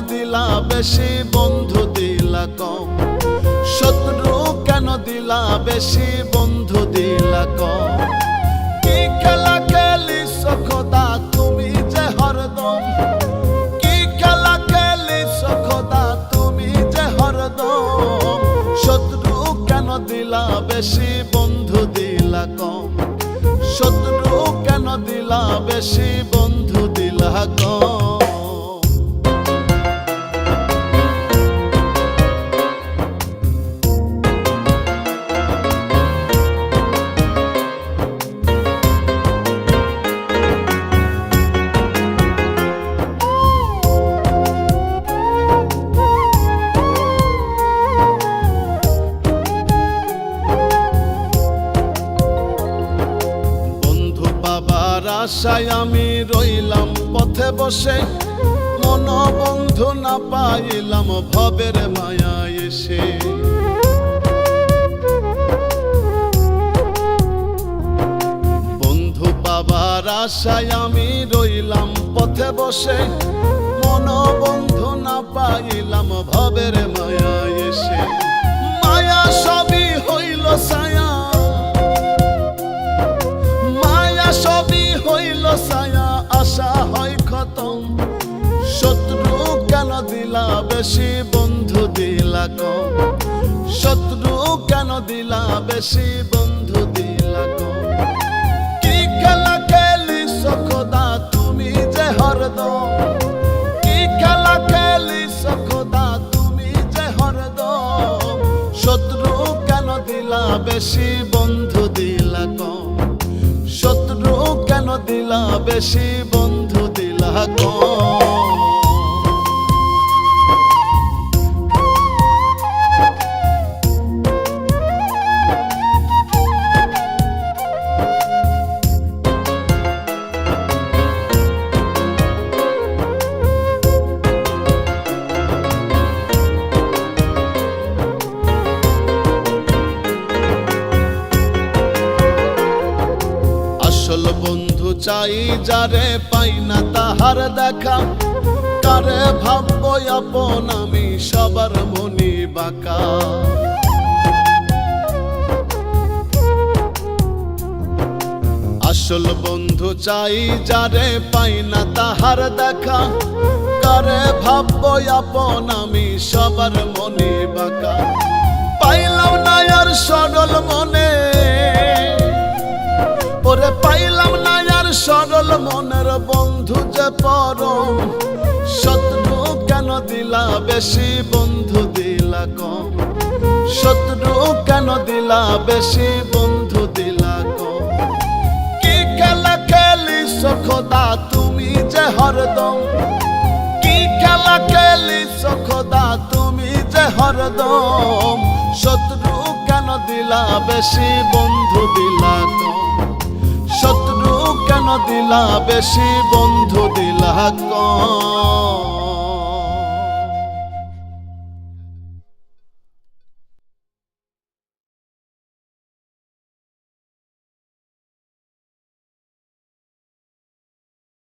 দিলা বেশি, বন্ধু দিলা কম। শত্রু কেন দিলা বেশি, বন্ধু দিলা কম। বেশি, বন্ধু দিলা কম। শত্রু কেন দিলা বেশি, বন্ধু দিলা কম। আশায় আমি রইলাম, পথে বসে মন বন্ধু না পাইলাম, ভবের মায়া এসে। বন্ধু বাবার আশায় আমি রইলাম, পথে বসে মন বন্ধু না পাইলাম, ভবের মায়া এসে। খতম শত্রু কেন দিলা, বেশি বন্ধু দিলা কম শত্রু কেন দিলা, বেশি বন্ধু দিলা কম কি খেলা খেলি সখদা তুমি যে হরদম কি খেলা খেলি সখদা তুমি যে হরদম শত্রু কেন দিলা, বেশি বন্ধু দিলা কম শত্রু কেন দিলা, বেশি বন্ধু দিলা আসল বন্ধু চাই, যারে পাই না তাহার দেখা। কারে ভাবব আপন আমি, সবার মনি বাঁকা। আসল বন্ধু চাই, যারে পাই না তাহার দেখা। কারে ভাবব আপন আমি, সবার মনি বাঁকা। পাইলাম না আর বন্ধু যে পরম, শত্রু কেন দিলা বেশি? বন্ধু দিলা কম। শত্রু কেন দিলা বেশি? বন্ধু দিলা কম। কি খেলা খেলি সখদা তুমি যে হরদম? কি খেলা খেলি সখদা তুমি যে হরদম? শত্রু কেন দিলা বেশি? বন্ধু দিলা কম। শত্রু কেন দিলা? বেশি বন্ধু দিলা কম?